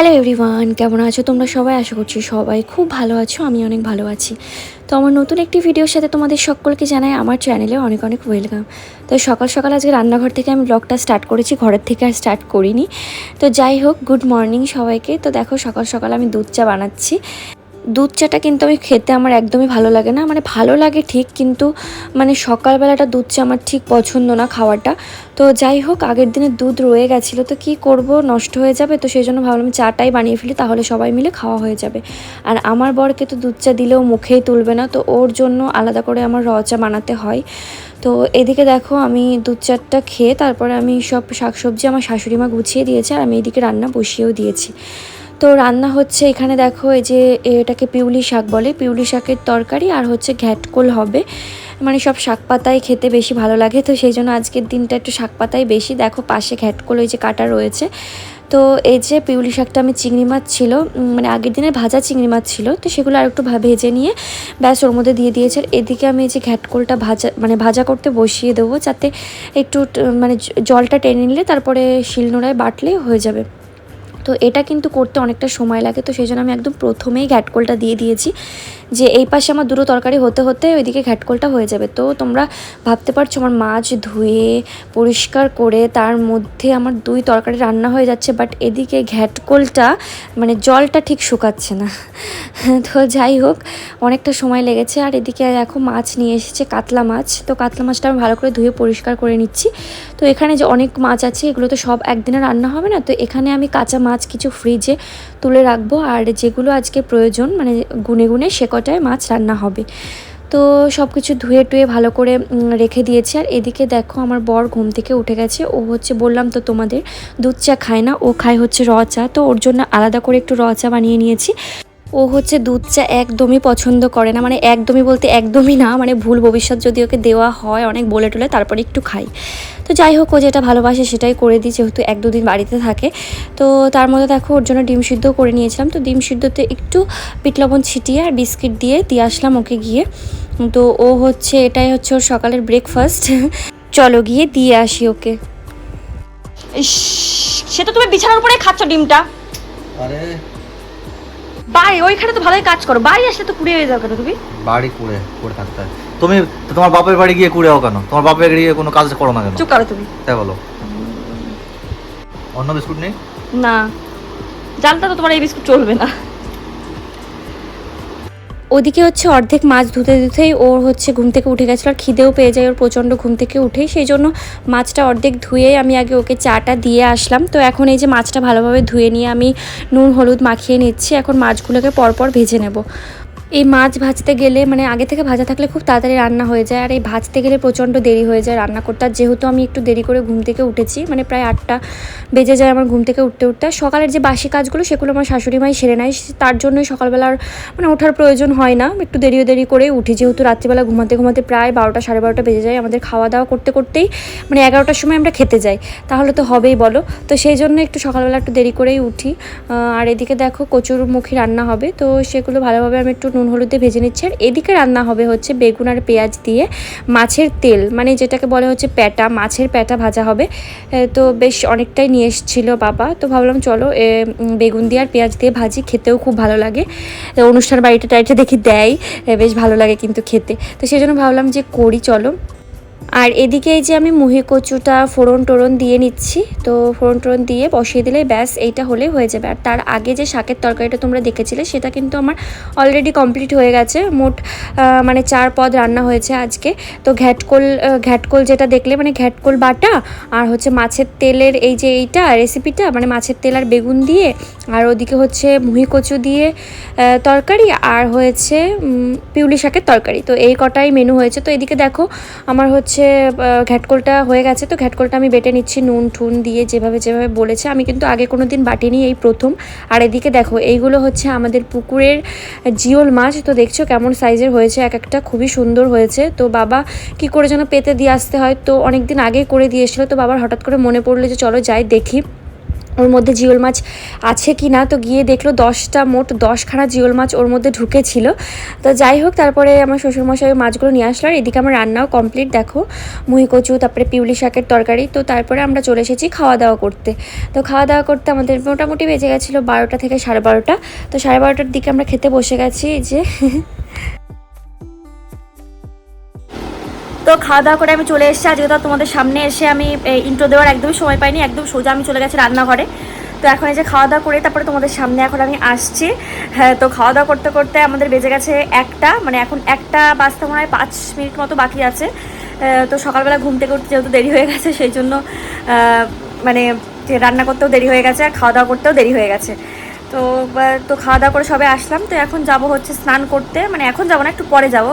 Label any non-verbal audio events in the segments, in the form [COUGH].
Hello everyone কেমন আছো তোমরা সবাই? আশা করছি সবাই খুব ভালো আছো, আমি অনেক ভালো আছি। তো আমার নতুন একটি ভিডিওর সাথে তোমাদের সকলকে জানাই আমার চ্যানেলে অনেক অনেক ওয়েলকাম তো সকাল সকাল আজকে রান্নাঘর থেকে আমি ব্লগটা স্টার্ট করেছি, ঘরের থেকে আর স্টার্ট করিনি। তো যাই হোক গুড মর্নিং সবাইকে। তো দেখো সকাল সকাল আমি দুধ চা বানাচ্ছি। দুধ চাটা কিন্তু আমি খেতে আমার একদমই ভালো লাগে না। মানে ভালো লাগে ঠিক, কিন্তু মানে সকালবেলাটা দুধ চা আমার ঠিক পছন্দ না খাওয়াটা। তো যাই হোক, আগের দিনে দুধ রয়ে গেছিল, তো কি করব? নষ্ট হয়ে যাবে, তো সেই জন্য ভাবলাম চাটাই বানিয়ে ফেলি, তাহলে সবাই মিলে খাওয়া হয়ে যাবে। আর আমার বরকে তো দুধ চা দিলেও মুখেই তুলবে না, তো ওর জন্য আলাদা করে আমার র চা বানাতে হয়। তো এদিকে দেখো, আমি দুধ চাটা খেয়ে তারপরে আমি সব শাকসবজি আমার শাশুড়ি মা গুছিয়ে দিয়েছে, আর আমি এদিকে রান্না বসিয়েও দিয়েছি। তো রান্না হচ্ছে এখানে দেখো এই যে এটাকে পিউলি শাক বলে। পিউলি শাকের তরকারি আর হচ্ছে ঘ্যাটকোল হবে। মানে সব শাক পাতায় খেতে বেশি ভালো লাগে। তো সেই জন্য আজকের দিনটা একটু শাক পাতাই বেশি। দেখো পাশে ঘ্যাটকোল ওই যে কাটা রয়েছে। তো এই যে পিউলি শাকটা আমি চিংড়ি মাছ ছিল মানে আগের দিনের ভাজা চিংড়ি মাছ ছিল। তো সেগুলো আর একটু ভেজে নিয়ে ব্যাস ওর মধ্যে দিয়ে দিয়েছে। এদিকে আমি এই যে ঘ্যাটকোলটা ভাজা মানে ভাজা করতে বসিয়ে দেবো। যাতে একটু মানে জলটা টেনে নিলে তারপরে শিলনোড়ায় বাটলে হয়ে যাবে। তো এটা কিন্তু করতে অনেকটা সময় লাগে, তো সেই জন্য আমি একদম প্রথমেই ঘ্যাটকোলটা দিয়ে দিয়েছি যে এই পাশে আমার দুটো তরকারি হতে হতে ওইদিকে ঘ্যাটকোলটা হয়ে যাবে। তো তোমরা ভাবতে পারছ আমার মাছ ধুয়ে, পরিষ্কার করে তার মধ্যে আমার দুই তরকারি রান্না হয়ে যাচ্ছে বাট এদিকে ঘ্যাটকোলটা মানে জলটা ঠিক শুকাচ্ছে না। [LAUGHS] তো যাই হোক, অনেকটা সময় লেগেছে আর এদিকে দেখো মাছ নিয়ে এসেছে, কাতলা মাছ। তো কাতলা মাছটা আমি ভালো করে ধুয়ে পরিষ্কার করে নিচ্ছি। তো এখানে যে অনেক মাছ আছে, এগুলো তো সব একদিনে রান্না হবে না, তো এখানে আমি কাঁচা মাছ কিছু ফ্রিজে তুলে রাখব। আর যেগুলো আজকে প্রয়োজন মানে গুনে গুনে সে কটায় মাছ রান্না হবে। তো সব কিছু ধুয়ে টুয়ে ভালো করে রেখে দিয়েছি। আর এদিকে দেখো আমার বর ঘুম থেকে উঠে গেছে। ও হচ্ছে বললাম তো তোমাদের, দুধ চা খায় না, ও খায় হচ্ছে র চা। তো ওর জন্য আলাদা করে একটু র চা বানিয়ে নিয়েছি। ও হচ্ছে দুধ চা একদমই পছন্দ করে না মানে একদমই বলতে একদমই না মানে ভুল ভবিষ্যৎ যদি ওকে দেওয়া হয় অনেক বলে টলে তারপরে একটু খাই। তো যাই হোক ও যেটা ভালোবাসে সেটাই করে দিই যেহেতু এক দুদিন বাড়িতে থাকে। তো তার মধ্যে দেখো ওর জন্য ডিম সিদ্ধ করে নিয়েছিলাম। তো ডিম সিদ্ধতে একটু বিট লবণ ছিটিয়ে আর বিস্কিট দিয়ে দিয়ে আসলাম ওকে গিয়ে। তো ও হচ্ছে এটাই হচ্ছে ওর সকালের ব্রেকফাস্ট চলো গিয়ে দিয়ে আসি ওকে। ইস, সে তো তুমি বিছানার উপরে খাচ্ছ ডিমটা। আরে বাড়ি ওইখানে তো ভালোই কাজ করো। বাড়ি আসলে তো কুড়ে হয়ে যাও কেন তুমি? বাড়ি কুড়ে কুড়ে থাকতে হয়। তুমি তোমার বাপের বাড়ি গিয়ে কুড়ে হও কেন? তোমার বাপের বাড়ি গিয়ে কোনো কাজ করো না কেন? চুপ করো তুমি। তাই বলো। অন্য বিস্কুট নেই? না। জানতা তো তোমার এই বিস্কুট চলবে না। ওদিকে হচ্ছে অর্ধেক মাছ ধুতে ধুতেই ওর হচ্ছে ঘুম থেকে উঠে গেছিল, আর খিদেও পেয়ে যায় ওর প্রচণ্ড ঘুম থেকে উঠেই। সেই জন্য মাছটা অর্ধেক ধুয়ে আমি আগে ওকে চাটা দিয়ে আসলাম। তো এখন এই যে মাছটা ভালোভাবে ধুয়ে নিয়ে আমি নুন, হলুদ মাখিয়ে নিচ্ছি। এখন মাছগুলোকে পরপর ভেজে নেব। এই মাছ ভাজতে গেলে মানে আগে থেকে ভাজা থাকলে খুব তাড়াতাড়ি রান্না হয়ে যায়। আর এই ভাজতে গেলে প্রচণ্ড দেরি হয়ে যায় রান্না করতে। আর যেহেতু আমি একটু দেরি করে ঘুম থেকে উঠেছি মানে প্রায় আটটা বেজে যায় আমার ঘুম থেকে উঠতে উঠতে। সকালের যে বাসি কাজগুলো, সেগুলো আমার শাশুড়ি মাই সেরে নেয়। তার জন্যই সকালবেলার মানে ওঠার প্রয়োজন হয় না। একটু দেরিও দেরি করে উঠি। যেহেতু রাত্রিবেলা ঘুমাতে ঘুমাতে প্রায় বারোটা, সাড়ে বারোটা বেজে যায়। আমাদের খাওয়া দাওয়া করতে করতেই মানে এগারোটার সময় আমরা খেতে যাই। তাহলে তো হবেই বলো। তো সেই জন্য একটু সকালবেলা একটু দেরি করেই উঠি। আর এদিকে দেখো কচুর মুখী রান্না হবে। তো সেগুলো ভালোভাবে আমি একটু নুন, হলুদে ভেজে নিচ্ছে। আর এদিকে রান্না হবে হচ্ছে বেগুন আর পেঁয়াজ দিয়ে মাছের তেল। মানে যেটাকে বলে হচ্ছে প্যাটা, মাছের প্যাটা ভাজা হবে। তো বেশ অনেকটাই নিয়ে এসেছিল বাবা। তো ভাবলাম চলো বেগুন দিয়ে আর পেঁয়াজ দিয়ে ভাজি। খেতেও খুব ভালো লাগে। অনুষ্ঠান বাড়িটা টাইটে দেখি দেয়। বেশ ভালো লাগে কিন্তু খেতে। তো সেই জন্য ভাবলাম যে করি, চলো। আর এদিকে এই যে আমি মুহি কচুটা ফোড়ন টোড়ন দিয়ে নিচ্ছি, তো ফোড়ন টোড়ন দিয়ে বসিয়ে দিলেই ব্যাস এইটা হলে হয়ে যাবে। আর তার আগে যে শাকের তরকারিটা তোমরা দেখেছিলে সেটা কিন্তু আমার অলরেডি কমপ্লিট হয়ে গেছে। মোট মানে চার পদ রান্না হয়েছে আজকে। তো ঘ্যাটকোল ঘ্যাটকোল যেটা দেখলে মানে ঘ্যাটকোল বাটা আর হচ্ছে মাছের তেলের এই যে এইটা রেসিপিটা মানে মাছের তেল আর বেগুন দিয়ে আর ওদিকে হচ্ছে মুহি কচু দিয়ে তরকারি আর হয়েছে পিউলি শাকের তরকারি। তো এই কটাই মেনু হয়েছে। তো এদিকে দেখো, আমার হচ্ছে আহ, ঘ্যাটকোলটা হয়ে গেছে তো ঘ্যাটকোলটা আমি বেটে নিচ্ছি নুন ঠুন দিয়ে যেভাবে যেভাবে বলেছে। আমি কিন্তু আগে কোনো দিন বাটিনি এই প্রথম। আর এদিকে দেখো এইগুলো হচ্ছে আমাদের পুকুরের জিওল মাছ। তো দেখছ কেমন সাইজের হয়েছে এক একটা খুবই সুন্দর হয়েছে। তো বাবা কি করে যেন পেতে দিয়ে আসতে হয় তো অনেক দিন আগে করে দিয়ে এসেছিল। তো বাবার হঠাৎ করে মনে পড়ল যে চলো যাই দেখি। ওর মধ্যে জিওল মাছ আছে কি না তো গিয়ে দেখল দশটা মোট দশখানা জিওল মাছ ওর মধ্যে ঢুকেছিল। তো যাই হোক, তারপরে আমার শ্বশুরমশাই মাছগুলো নিয়ে আসলো। আর এদিকে আমার রান্নাও কমপ্লিট দেখো মুহি কচু, তারপরে পিউলি শাকের তরকারি। তো তারপরে আমরা চলে এসেছি খাওয়া দাওয়া করতে। তো খাওয়া দাওয়া করতে আমাদের মোটামুটি বেজে গেছিল বারোটা থেকে সাড়ে বারোটা। তো সাড়ে বারোটার দিকে আমরা খেতে বসে গেছি যে [LAUGHS] তো খাওয়া দাওয়া করে আমি চলে এসেছি। আজকে তো তোমাদের সামনে এসে আমি ইন্ট্রো দেওয়ার একদমই সময় পাইনি। একদম সোজা আমি চলে গেছি রান্নাঘরে। তো এখন এই যে খাওয়া দাওয়া করে তারপরে তোমাদের সামনে এখন আমি আসছি। হ্যাঁ তো খাওয়া দাওয়া করতে করতে আমাদের বেজে গেছে একটা। মানে এখন একটা বাজতে মনে হয় পাঁচ মিনিট মতো বাকি আছে। তো সকালবেলা ঘুম থেকে উঠতে যেহেতু দেরি হয়ে গেছে, সেই জন্য মানে রান্না করতেও দেরি হয়ে গেছে, আর খাওয়া দাওয়া করতেও দেরি হয়ে গেছে। তো তো খাওয়া দাওয়া করে সবে আসলাম। তো এখন যাব হচ্ছে স্নান করতে। মানে এখন যাব না, একটু পরে যাব।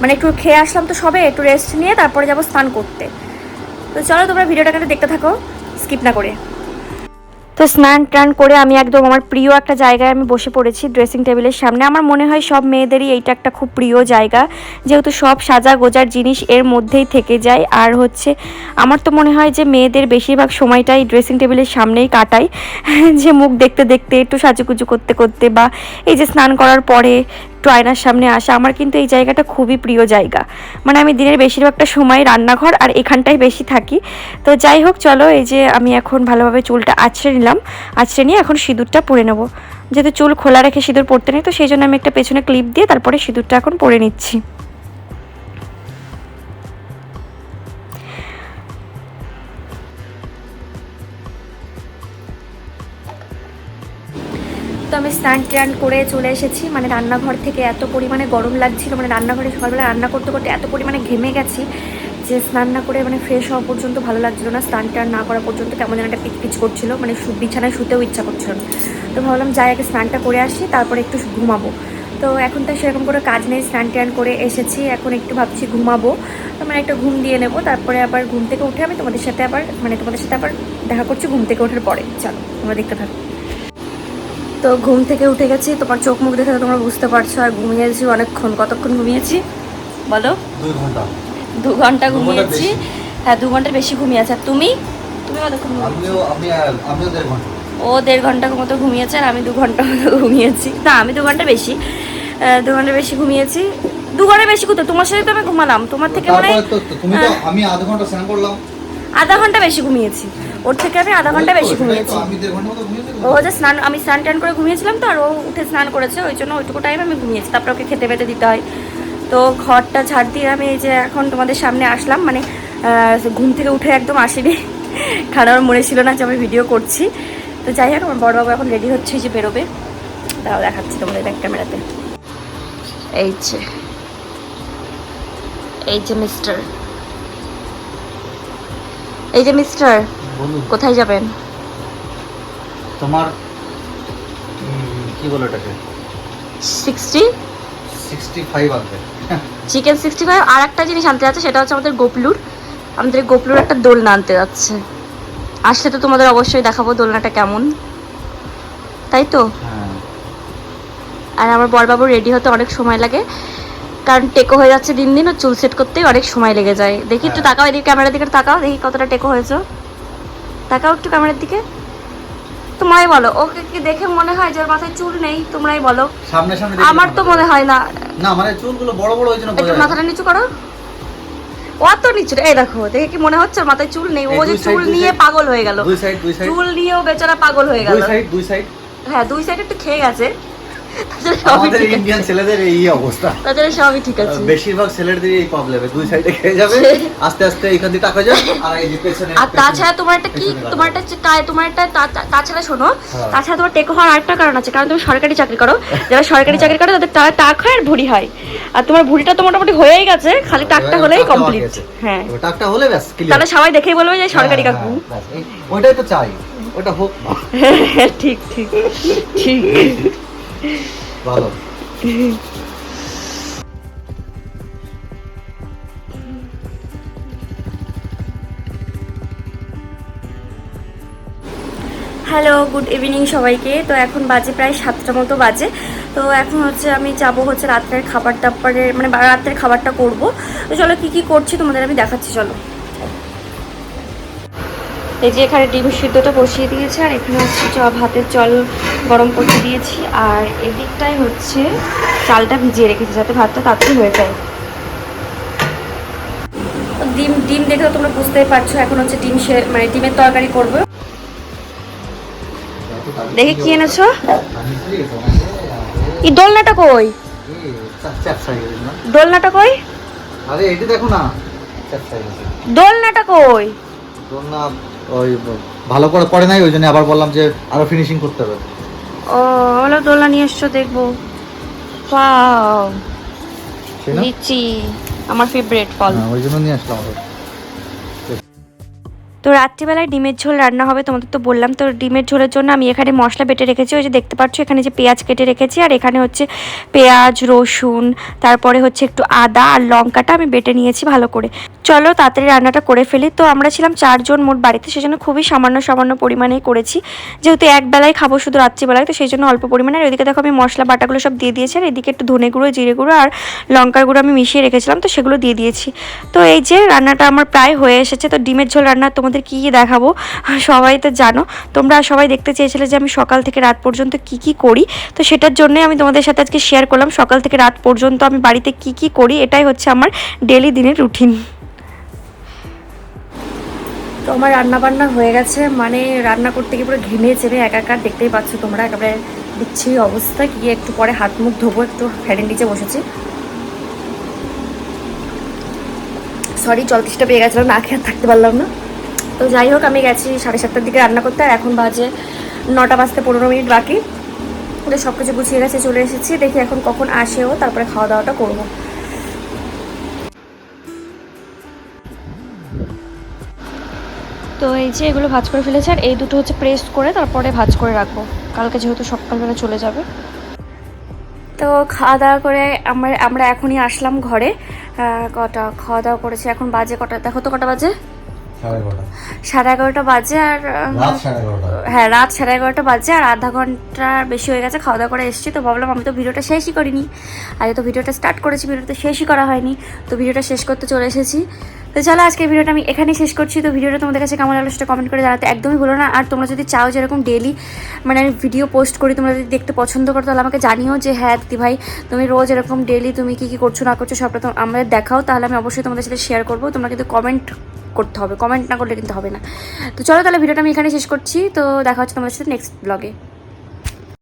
মানে একটু খেয়ে আসলাম তো সবে, একটু রেস্ট নিয়ে তারপরে যাব স্নান করতে। তো চলো তোমরা ভিডিওটাকে দেখতে থাকো স্কিপ না করে। তো স্নান টান করে আমি একদম আমার প্রিয় একটা জায়গায় আমি বসে পড়েছি ড্রেসিং টেবিলের সামনে। আমার মনে হয় সব মেয়েদেরই এইটা একটা খুব প্রিয় জায়গা। যেহেতু সব সাজা গোজার জিনিস এর মধ্যেই থেকে যায়। আর হচ্ছে, আমার তো মনে হয় যে মেয়েদের বেশিরভাগ সময়টাই ড্রেসিং টেবিলের সামনেই কাটাই। [LAUGHS] যে মুখ দেখতে দেখতে, একটু সাজুকুজু করতে করতে বা এই যে স্নান করার পরে একটু আয়নার সামনে আসা আমার কিন্তু এই জায়গাটা খুবই প্রিয় জায়গা। মানে আমি দিনের বেশিরভাগটা সময় রান্নাঘর আর এখানটাই বেশি থাকি। তো যাই হোক, চলো এই যে আমি এখন ভালোভাবে চুলটা আছড়ে নিলাম। আছড়ে নিয়ে এখন সিঁদুরটা পরে নেব। যেহেতু চুল খোলা রেখে সিঁদুর পরতে নেই, তো সেই জন্য আমি একটা পেছনে ক্লিপ দিয়ে তারপরে সিঁদুরটা এখন পরে নিচ্ছি। তো আমি স্নান টান করে চলে এসেছি। মানে রান্নাঘর থেকে এত পরিমাণে গরম লাগছিল মানে রান্নাঘরে সকালবেলা রান্না করতে করতে এত পরিমাণে ঘেমে গেছি যে স্নান না করে মানে ফ্রেশ হওয়া পর্যন্ত ভালো লাগছিল না। স্নান টান না করা পর্যন্ত কেমন যেন একটা পিচপিচ করছিল মানে বিছানায় শুতেও ইচ্ছা করছিল না। তো ভাবলাম যাই আগে স্নানটা করে আসি, তারপরে একটু ঘুমাবো। তো এখন তো সেরকম করে কাজ নেই স্নান টান করে এসেছি, এখন একটু ভাবছি ঘুমাবো। তো মানে একটা ঘুম দিয়ে নেব, তারপরে আবার ঘুম থেকে উঠে আমি তোমাদের সাথে আবার মানে তোমাদের সাথে আবার দেখা করছি ঘুম থেকে ওঠার পরে। চলো, তোমরা দেখতে থাকো। তো ঘুম থেকে উঠে গেছি তোমার চোখ মুখ দেখে তোমরা বুঝতে পারছ আর ঘুমিয়েছি অনেকক্ষণ। কতক্ষণ ঘুমিয়েছি? বলো। দু ঘণ্টা ঘুমিয়েছি। হ্যাঁ দু ঘণ্টার বেশি ঘুমিয়েছে আর তুমি? তুমি কতক্ষণ ঘণ্টা। ও দেড় ঘণ্টা মতো ঘুমিয়েছে আর আমি দু ঘণ্টা মতো ঘুমিয়েছি। না আমি দু ঘণ্টা বেশি। দু ঘণ্টা বেশি ঘুমিয়েছি। দু ঘণ্টা বেশি কোথাও তোমার সাথে তো আমি ঘুমালাম। তোমার থেকে মনে আমি আধা ঘণ্টা স্নান করলাম। আধা ঘণ্টা বেশি ঘুমিয়েছি। ওর থেকে আমি আধা ঘণ্টা বেশি ঘুমিয়েছি। ও যে স্নান, আমি স্নান টান করে ঘুমিয়েছিলাম তো, আর ও উঠে স্নান করেছে, ওই জন্য ওইটুকু টাইম আমি ঘুমিয়েছি। তারপর ওকে খেতে পেতে দিতে হয়। তো ঘরটা ঝাড় দিয়ে আমি এই যে এখন তোমাদের সামনে আসলাম মানে ঘুম থেকে উঠে একদম আসিনি। কারণ মনে ছিল না যে আমি ভিডিও করছি। তো যাই হোক, আমার বড়বাবু এখন রেডি হচ্ছে যে বেরোবে। তাও দেখাচ্ছি তোমাদের ব্যাক ক্যামেরাতে এই যে এই যে মিস্টার এই যে মিস্টার বলুন। কোথায় যাবেন? তোমার উম, কি বলো এটাকে sixty? Sixty five chicken sixty five আর একটা জিনিস আনতে যাচ্ছে সেটা হচ্ছে আমাদের গোপলুর। আমাদের গোপলুর একটা দোলনা আনতে যাচ্ছে। আসলে তো তোমাদের অবশ্যই দেখাবো দোলনাটা কেমন। তাই তো? হ্যাঁ। আর আমার বরবাবু রেডি হতে অনেক সময় লাগে। কারণ টেকো হয়ে যাচ্ছে দিন দিন ও চুল সেট করতেই অনেক সময় লেগে যায়। দেখি একটু হ্যাঁ। তাকাও এদিকে ক্যামেরার দিকে তাকাও দেখি কতটা টেকো হয়েছে। তাকাও একটু ক্যামেরার দিকে। তোমরাই বলো ওকে কি দেখে মনে হয় যে ওর মাথায় চুল নেই? তোমরাই বলো। সামনে সামনে আমার তো মনে হয় না। না মানে চুলগুলো বড় বড় হয়েছে না একটু মাথাটা নিচু করো। অত নিচু রে। এই দেখো দেখে কি মনে হচ্ছে মাথায় চুল নেই? ও যে চুল নিয়ে পাগল হয়ে গেল। দুই সাইড দুই সাইড চুল নিয়েও বেচারা পাগল হয়ে গেল। দুই সাইড দুই সাইড হ্যাঁ দুই সাইড একটু খেয়ে গেছে। আমাদের ইন্ডিয়ান ছেলেদের এই অবস্থা তাছাড়া সবই ঠিক আছে বেশিরভাগ ছেলেদের এই প্রবলেম দুই সাইডে খেয়ে যাবে আস্তে আস্তে এইখান দিয়ে টাকা যাবে আর এই যে পেছনে আর তাছাড়া তোমার একটা কি তোমার একটা তোমার একটা তাছাড়া শোনো হ্যাঁ। তাছাড়া তোমার টেক হওয়ার আরেকটা কারণ আছে কারণ তুমি সরকারি চাকরি করো যারা সরকারি চাকরি করে তাদের টাক হয় আর ভুড়ি হয় আর তোমার ভুড়িটা তো মোটামুটি হয়েই গেছে খালি টাকটা হলেই কমপ্লিট হ্যাঁ টাকটা হলে ব্যাস তাহলে সবাই দেখেই বলবে যে সরকারি হ্যাঁ, কাকু হ্যাঁ, ওইটাই তো চাই ওটা হোক ঠিক ঠিক ঠিক হ্যালো গুড ইভিনিং সবাইকে। তো এখন বাজে প্রায় সাতটা মতো বাজে। তো এখন হচ্ছে আমি যাব হচ্ছে রাত্রের খাবার দাবারের মানে রাত্রের খাবারটা করব। তো চলো কি কি করছি তোমাদের আমি দেখাচ্ছি, চলো। এই যে এখানে ডিম সিদ্ধটা বসিয়ে দিয়েছে আর এখানে হচ্ছে চ- ভাতের জল গরম করতে দিয়েছি। আর এদিকটাই হচ্ছে চালটা ভিজিয়ে রেখেছি যাতে ভাতটা তাড়াতাড়ি হয়ে যায়। ডিম ডিম দেখে তো তোমরা বুঝতেই পারছ এখন হচ্ছে ডিম সে মানে ডিমের তরকারি করব। দেখে কি এনেছো? এই দোলনাটা কই? দোলনাটা কই? আরে এটি দেখো না দোলনাটা কই? তোর না ওই ভালো করে পড়ে নাই ওই জন্য আবার বললাম যে আরও ফিনিশিং করতে হবে। ও হলো দোলা নিয়ে এসছো দেখব। না? লিচি আমার ফেভারিট ফল। হ্যাঁ, ওই জন্য নিয়ে আসলাম। তো রাত্রিবেলায় ডিমের ঝোল রান্না হবে, তোমাদের তো বললাম। তো ডিমের ঝোলের জন্য আমি এখানে মশলা বেটে রেখেছি, ওই যে দেখতে পাচ্ছ, এখানে যে পেঁয়াজ কেটে রেখেছি, আর এখানে হচ্ছে পেঁয়াজ, রসুন, তারপরে হচ্ছে একটু আদা আর লঙ্কাটা আমি বেটে নিয়েছি ভালো করে। চলো তাড়াতাড়ি রান্নাটা করে ফেলি। তো আমরা ছিলাম চারজন মোট বাড়িতে, সেজন্য খুবই সামান্য সামান্য পরিমাণেই করেছি। যেহেতু এক বেলায় খাব শুধু রাত্রিবেলায়, তো সেই জন্য অল্প পরিমাণে। আর ওইদিকে দেখো আমি মশলা বাটাগুলো সব দিয়ে দিয়েছি, আর এদিকে একটু ধনে গুঁড়ো, জিরে গুঁড়ো আর লঙ্কার গুঁড়ো আমি মিশিয়ে রেখেছিলাম, তো সেগুলো দিয়ে দিয়েছি। তো এই যে রান্নাটা আমার প্রায় হয়ে এসেছে, তো ডিমের ঝোল রান্না তোমাদের কী কী দেখাবো? সবাই তো জানো। তোমরা সবাই দেখতে চেয়েছিলে যে আমি সকাল থেকে রাত পর্যন্ত কি কি করি। তো সেটার জন্যই আমি তোমাদের সাথে আজকে শেয়ার করলাম সকাল থেকে রাত পর্যন্ত আমি বাড়িতে কি কি করি, এটাই হচ্ছে আমার ডেলি দিনের রুটিন তো আমার রান্না বান্না হয়ে গেছে মানে রান্না করতে গিয়ে পুরো ঘেমে চেমে একাকার, দেখতেই পাচ্ছ তোমরা, একেবারে বিচ্ছিরি অবস্থা। গিয়ে একটু পরে হাত মুখ ধোবো, একটু ফ্যানের নিচে বসেছি। সরি জল তেষ্টা পেয়ে গেছিল, না খেয়ে থাকতে পারলাম না। তো যাই হোক আমি গেছি সাড়ে সাতটার দিকে রান্না করতে আর এখন বাজে নটা বাজতে পনেরো মিনিট বাকি। ওদের সব কিছু গুছিয়ে গেছে চলে এসেছি। দেখি এখন কখন আসেও তারপরে খাওয়া দাওয়াটা করব। তো এই যে এগুলো ভাজ করে ফেলেছে আর এই দুটো হচ্ছে প্রেস করে তারপরে ভাজ করে রাখব। কালকে যেহেতু সকালবেলা চলে যাবে। তো খাওয়া দাওয়া করে আমরা আমরা এখনই আসলাম ঘরে। কটা খাওয়া দাওয়া করেছি এখন বাজে কটা? দেখো তো কটা বাজে। সাড়ে এগারোটা। বাজে আর। হ্যাঁ রাত সাড়ে এগারোটা বাজে আর আধা ঘণ্টার বেশি হয়ে গেছে খাওয়া দাওয়া করে এসেছি তো ভাবলাম আমি তো ভিডিওটা শেষই করিনি আগে তো ভিডিওটা স্টার্ট করেছি ভিডিওটা শেষই করা হয়নি তো ভিডিওটা শেষ করতে চলে এসেছি তো চলো আজকে ভিডিওটা আমি এখানেই শেষ করছি। তো ভিডিওটা তোমাদের কাছে কেমন লাগল সেটা কমেন্ট করে জানাতে একদমই ভুলো না। আর তোমরা যদি চাও যেরকম ডেলি মানে আমি ভিডিও পোস্ট করি, তোমরা যদি দেখতে পছন্দ করো, তাহলে আমাকে জানিও যে হ্যাঁ দিদি ভাই, তুমি রোজ এরকম ডেলি তুমি কী কী করছ, না করছ, সবটা আমাদের দেখাও। তাহলে আমি অবশ্যই তোমাদের সাথে শেয়ার করব। তোমরা কিন্তু কমেন্ট করতে হবে। কমেন্ট না করলে কিন্তু হবে না। তো চলো, তাহলে ভিডিওটা আমি এখানে শেষ করছি। তো দেখা হচ্ছে তোমাদের সাথে নেক্সট ব্লগে